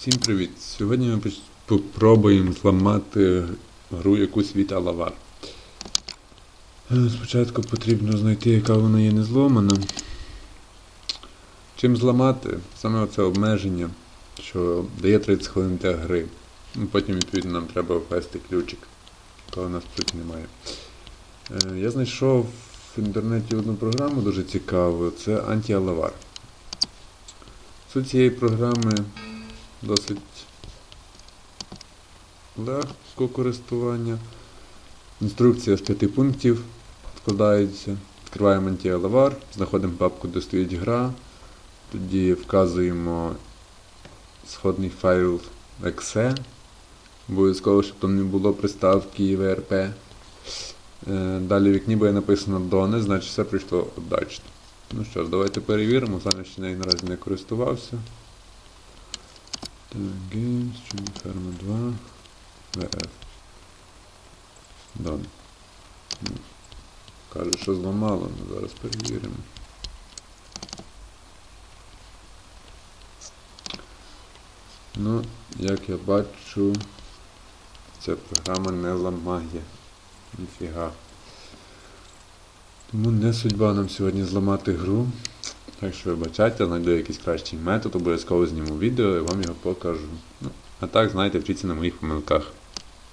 Всім привіт! Сьогодні ми попробуємо зламати гру якусь від Алавар. Е, Спочатку потрібно знайти, яка вона є не зломана. Чим зламати? Саме оце обмеження, що дає 30 хвилин для гри. Ну, Потім, відповідно, нам треба ввести ключик, якого у нас тут немає. Е, Я знайшов в інтернеті одну програму дуже цікаву, це Анті-Алавар. Суть цієї програми досить легко користування. Інструкція з п'яти пунктів складається. Відкриваємо антіалавар, знаходимо папку, де стоїть гра. Тоді вказуємо сходний файл exe. Обов'язково, щоб там не було приставки VRP. Е, Далі в вікні буде написано Done, значить все прийшло удачно. Ну що ж, давайте перевіримо. Саме ще нею наразі не користувався. Так, Games, Чуні Ферма 2, VF. Done. Ну, Каже, що зламало, ну зараз перевіримо. Ну, як я бачу, ця програма не ламає. Ніфіга. Тому не судьба нам сьогодні зламати гру. Так що вибачайте, знайду якийсь кращий метод, обов'язково зніму відео і вам його покажу. Ну, а так, знаєте, вчіться на моїх помилках.